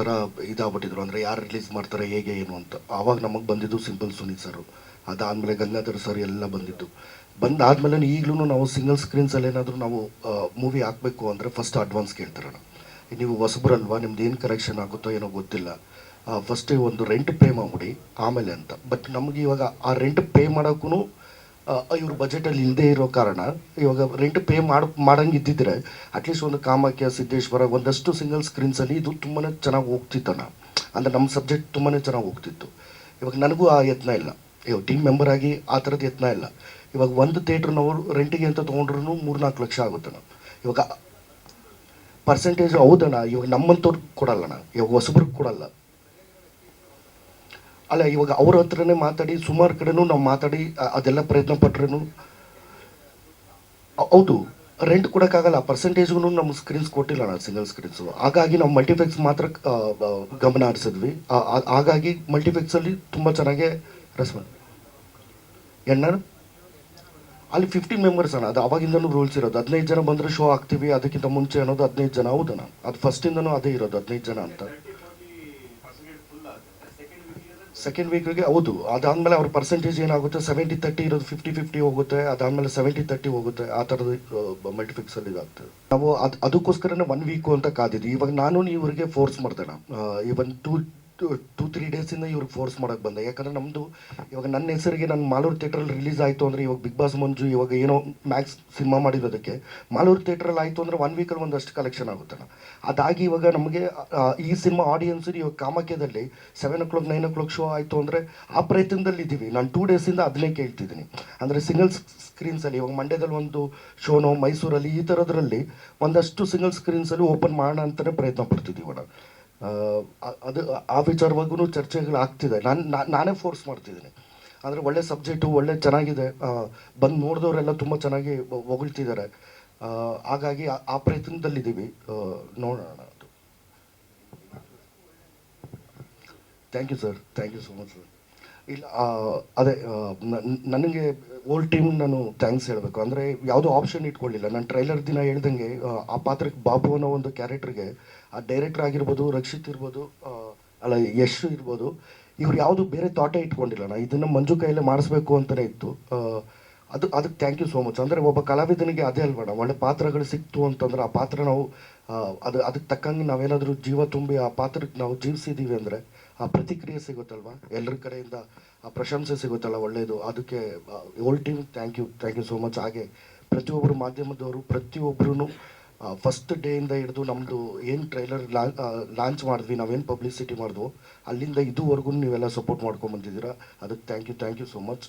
ಒಂಥರ ಇದಾಗ್ಬಿಟ್ಟಿದ್ರು. ಅಂದರೆ ಯಾರು ರಿಲೀಸ್ ಮಾಡ್ತಾರೆ, ಹೇಗೆ, ಏನು ಅಂತ. ಆವಾಗ ನಮಗೆ ಬಂದಿದ್ದು ಸಿಂಪಲ್ ಸುನೀಲ್ ಸರು ಅದಾದಮೇಲೆ ಗಂಗಾಧರ್ ಸರ್ ಎಲ್ಲ ಬಂದಿದ್ದು. ಬಂದಾದಮೇಲೆ ಈಗಲೂ ನಾವು ಸಿಂಗಲ್ ಸ್ಕ್ರೀನ್ಸಲ್ಲಿ ಏನಾದರೂ ನಾವು ಮೂವಿ ಹಾಕಬೇಕು ಅಂದರೆ ಫಸ್ಟ್ ಅಡ್ವಾನ್ಸ್ ಕೇಳ್ತಾರಣ. ನೀವು ಹೊಸಬ್ರಲ್ವಾ? ನಿಮ್ದು ಏನು ಕರೆಕ್ಷನ್ ಆಗುತ್ತೋ ಏನೋ ಗೊತ್ತಿಲ್ಲ. ಫಸ್ಟ್ ಒಂದು ರೆಂಟ್ ಪೇ ಮಾಡಿಬಿಡಿ, ಆಮೇಲೆ ಅಂತ. ಬಟ್ ನಮಗೆ ಇವಾಗ ಆ ರೆಂಟ್ ಪೇ ಮಾಡೋಕ್ಕೂ ಇವ್ರ ಬಜೆಟಲ್ಲಿ ಇಲ್ಲದೆ ಇರೋ ಕಾರಣ ಇವಾಗ ರೆಂಟ್ ಪೇ ಮಾಡಿ ಮಾಡಂಗೆ ಇದ್ದಿದ್ರೆ ಅಟ್ಲೀಸ್ಟ್ ಒಂದು ಕಾಮಾಖ್ಯ, ಸಿದ್ದೇಶ್ವರ ಒಂದಷ್ಟು ಸಿಂಗಲ್ ಸ್ಕ್ರೀನ್ಸಲ್ಲಿ ಇದು ತುಂಬಾ ಚೆನ್ನಾಗಿ ಹೋಗ್ತಿತ್ತಣ್ಣ. ಅಂದರೆ ನಮ್ಮ ಸಬ್ಜೆಕ್ಟ್ ತುಂಬಾ ಚೆನ್ನಾಗಿ ಹೋಗ್ತಿತ್ತು. ಇವಾಗ ನನಗೂ ಆ ಯತ್ನ ಇಲ್ಲ. ಇವಾಗ ಟೀಮ್ ಮೆಂಬರ್ ಆಗಿ ಆ ಥರದ ಯತ್ನ ಇಲ್ಲ. ಇವಾಗ ಒಂದು ಥಿಯೇಟ್ರ್ನವರು ರೆಂಟಿಗೆ ಅಂತ ತೊಗೊಂಡ್ರು ಮೂರು ನಾಲ್ಕು ಲಕ್ಷ ಆಗುತ್ತಣ್ಣ. ಇವಾಗ ಪರ್ಸೆಂಟೇಜ್ ಹೌದಣ್ಣ. ಇವಾಗ ನಮ್ಮಂಥವ್ರಿಗೆ ಕೊಡಲ್ಲಣ್ಣ. ಇವಾಗ ಹೊಸಬ್ರಿಗೆ ಕೊಡಲ್ಲ. ಅಲ್ಲ, ಇವಾಗ ಅವ್ರ ಹತ್ರನೇ ಮಾತಾಡಿ, ಸುಮಾರು ಕಡೆನೂ ನಾವು ಮಾತಾಡಿ ಅದೆಲ್ಲ ಪ್ರಯತ್ನ ಪಟ್ರೂ ಹೌದು ರೆಂಟ್ ಕೊಡೋಕ್ಕಾಗಲ್ಲ ಪರ್ಸೆಂಟೇಜ್ಗೂ ನಮ್ಮ ಸ್ಕ್ರೀನ್ಸ್ ಕೊಟ್ಟಿಲ್ಲ ನಾವು ಸಿಂಗಲ್ ಸ್ಕ್ರೀನ್ಸು ಹಾಗಾಗಿ ನಾವು ಮಲ್ಟಿಪ್ಲೆಕ್ಸ್ ಮಾತ್ರ ಗಮನ ಹರಿಸಿದ್ವಿ. ಹಾಗಾಗಿ ಮಲ್ಟಿಫ್ಲೆಕ್ಸಲ್ಲಿ ತುಂಬ ಚೆನ್ನಾಗೆ ರೆಸ್ಪಾನ್ಸ್ ಎಣ್ಣ ಅಲ್ಲಿ ಫಿಫ್ಟಿ ಮೆಂಬರ್ಸ್ ಅಣ್ಣ, ಅದು ಅವಾಗಿಂದನೂ ರೂಲ್ಸ್ ಇರೋದು. ಹದಿನೈದು ಜನ ಬಂದರೆ ಶೋ ಆಗ್ತೀವಿ ಅದಕ್ಕಿಂತ ಮುಂಚೆ ಅನ್ನೋದು ಹದಿನೈದು ಜನ, ಹೌದಣ್ಣ? ಅದು ಫಸ್ಟಿಂದನೂ ಅದೇ ಇರೋದು, ಹದಿನೈದು ಜನ ಅಂತ. ಸೆಕೆಂಡ್ ವೀಕ್ಗೆ ಹೌದು. ಅದಾದಮೇಲೆ ಅವ್ರ ಪರ್ಸೆಂಟೇಜ್ ಏನಾಗುತ್ತೆ? ಸೆವೆಂಟಿ ತರ್ಟಿ ಇರೋದು ಫಿಫ್ಟಿ ಫಿಫ್ಟಿ ಹೋಗುತ್ತೆ. ಅದಾದಮೇಲೆ ಸೆವೆಂಟಿ ತರ್ಟಿ ಹೋಗುತ್ತೆ. ಆ ಥರದ ಮಲ್ಟಿಫಿಕ್ಸಲ್ಲಿ ಇದಾಗ್ತದೆ. ನಾವು ಅದು, ಅದಕ್ಕೋಸ್ಕರನೇ ಒನ್ ವೀಕು ಅಂತ ಕಾದಿದ್ವಿ ಇವಾಗ ನಾನು ಇವರಿಗೆ ಫೋರ್ಸ್ ಮಾಡ್ತೇನೆ ಈವನ್ ಟೂ ಟೂ ತ್ರೀ ಡೇಸಿಂದ ಇವ್ರಿಗೆ ಫೋರ್ಸ್ ಮಾಡೋಕೆ ಬಂದೆ. ಯಾಕಂದರೆ ನಮ್ಮದು ಇವಾಗ ನನ್ನ ಹೆಸರಿಗೆ ನನ್ನ ಮಾಲೂರು ಥಿಯೇಟ್ರಲ್ಲಿ ರಿಲೀಸ್ ಆಯಿತು ಅಂದರೆ ಇವಾಗ ಬಿಗ್ ಬಾಸ್ ಮಂಜು ಇವಾಗ ಏನೋ ಮ್ಯಾಕ್ಸ್ ಸಿನಿಮಾ ಮಾಡಿರೋದಕ್ಕೆ ಮಾಲೂರು ಥಿಯೇಟ್ರಲ್ಲಿ ಆಯಿತು ಅಂದರೆ ಒನ್ ವೀಕಲ್ಲಿ ಒಂದಷ್ಟು ಕಲೆಕ್ಷನ್ ಆಗುತ್ತಲ್ಲ. ಅದಾಗಿ ಇವಾಗ ನಮಗೆ ಈ ಸಿನಿಮಾ ಆಡಿಯನ್ಸ್ ಇವಾಗ ಕಾಮಾಖ್ಯದಲ್ಲಿ seven o'clock nine o'clock show ಆಯಿತು ಅಂದರೆ ಆ ಪ್ರಯತ್ನದಲ್ಲಿ ಇದ್ದೀವಿ ನಾನು ಟೂ ಡೇಸಿಂದ ಅದನ್ನೇ ಕೇಳ್ತಿದ್ದೀನಿ. ಅಂದರೆ ಸಿಂಗಲ್ ಸ್ಕ್ರೀನ್ಸಲ್ಲಿ ಇವಾಗ ಮಂಡ್ಯದಲ್ಲಿ ಒಂದು ಶೋನೋ ಮೈಸೂರಲ್ಲಿ ಈ ಥರದ್ರಲ್ಲಿ ಒಂದಷ್ಟು ಸಿಂಗಲ್ ಸ್ಕ್ರೀನ್ಸಲ್ಲಿ ಓಪನ್ ಮಾಡೋಣ ಅಂತಲೇ ಪ್ರಯತ್ನ ಪಡ್ತಿದ್ದೀವಿ ನಾವು ಅದು ಆ ವಿಚಾರವಾಗೂ ಚರ್ಚೆಗಳು ಆಗ್ತಿದೆ ನಾನು ನಾನೇ ಫೋರ್ಸ್ ಮಾಡ್ತಿದ್ದೀನಿ. ಅಂದರೆ ಒಳ್ಳೆ ಸಬ್ಜೆಕ್ಟು ಒಳ್ಳೆ ಚೆನ್ನಾಗಿದೆ. ಬಂದು ನೋಡಿದವರೆಲ್ಲ ತುಂಬ ಚೆನ್ನಾಗಿ ಹೊಗಳ್ತಿದ್ದಾರೆ. ಹಾಗಾಗಿ ಆ ಪ್ರಯತ್ನದಲ್ಲಿದ್ದೀವಿ. ನೋಡೋಣ ಅದು. Thank you sir thank you so much sir ಇಲ್ಲ ಅದೇ ನನಗೆ ಓಲ್ಡ್ ಟೀಮ್ ನಾನು ಥ್ಯಾಂಕ್ಸ್ ಹೇಳಬೇಕು. ಅಂದರೆ ಯಾವುದೋ ಆಪ್ಷನ್ ಇಟ್ಕೊಳ್ಳಿಲ್ಲ. ನಾನು ಟ್ರೈಲರ್ ದಿನ ಹೇಳ್ದಂಗೆ ಆ, ಪಾತ್ರಕ್ಕೆ ಬಾಬು ಅನ್ನೋ ಒಂದು ಕ್ಯಾರೆಕ್ಟರ್ಗೆ ಆ ಡೈರೆಕ್ಟರ್ ಆಗಿರ್ಬೋದು ರಕ್ಷಿತ್ ಇರ್ಬೋದು ಅಲ್ಲ ಯಶ್ ಇರ್ಬೋದು ಇವ್ರು ಯಾವುದು ಬೇರೆ ಥಾಟೇ ಇಟ್ಕೊಂಡಿಲ್ಲ. ನಾ ಇದನ್ನು ಮಂಜು ಕೈಯಲ್ಲೇ ಮಾಡಿಸ್ಬೇಕು ಅಂತಲೇ ಇತ್ತು. ಅದು ಅದಕ್ಕೆ ಥ್ಯಾಂಕ್ ಯು ಸೋ ಮಚ್ ಅಂದರೆ ಒಬ್ಬ ಕಲಾವಿದನಿಗೆ ಅದೇ ಅಲ್ವಣ ಒಳ್ಳೆ ಪಾತ್ರಗಳು ಸಿಕ್ತು ಅಂತಂದ್ರೆ ಆ ಪಾತ್ರ ನಾವು ಅದು, ಅದಕ್ಕೆ ತಕ್ಕಂಗೆ ನಾವೇನಾದರೂ ಜೀವ ತುಂಬಿ ಆ ಪಾತ್ರಕ್ಕೆ ನಾವು ಜೀವಿಸಿದ್ದೀವಿ ಅಂದರೆ ಆ ಪ್ರತಿಕ್ರಿಯೆ ಸಿಗುತ್ತಲ್ವಾ? ಎಲ್ಲರ ಕಡೆಯಿಂದ ಆ ಪ್ರಶಂಸೆ ಸಿಗುತ್ತಲ್ಲ ಒಳ್ಳೆಯದು ಅದಕ್ಕೆ all team thank you thank you so much ಹಾಗೆ ಪ್ರತಿಯೊಬ್ಬರು ಮಾಧ್ಯಮದವರು ಪ್ರತಿಯೊಬ್ಬರೂ ಫಸ್ಟ್ ಡೇಯಿಂದ ಹಿಡಿದು ನಮ್ಮದು ಏನು ಟ್ರೈಲರ್ ಲಾಂಚ್ ಮಾಡಿದ್ವಿ, ನಾವೇನು ಪಬ್ಲಿಸಿಟಿ ಮಾಡಿದ್ವು, ಅಲ್ಲಿಂದ ಇದುವರೆಗೂ ನೀವೆಲ್ಲ ಸಪೋರ್ಟ್ ಮಾಡ್ಕೊಂಡು ಬಂದಿದ್ದೀರಾ. ಅದಕ್ಕೆ thank you thank you so much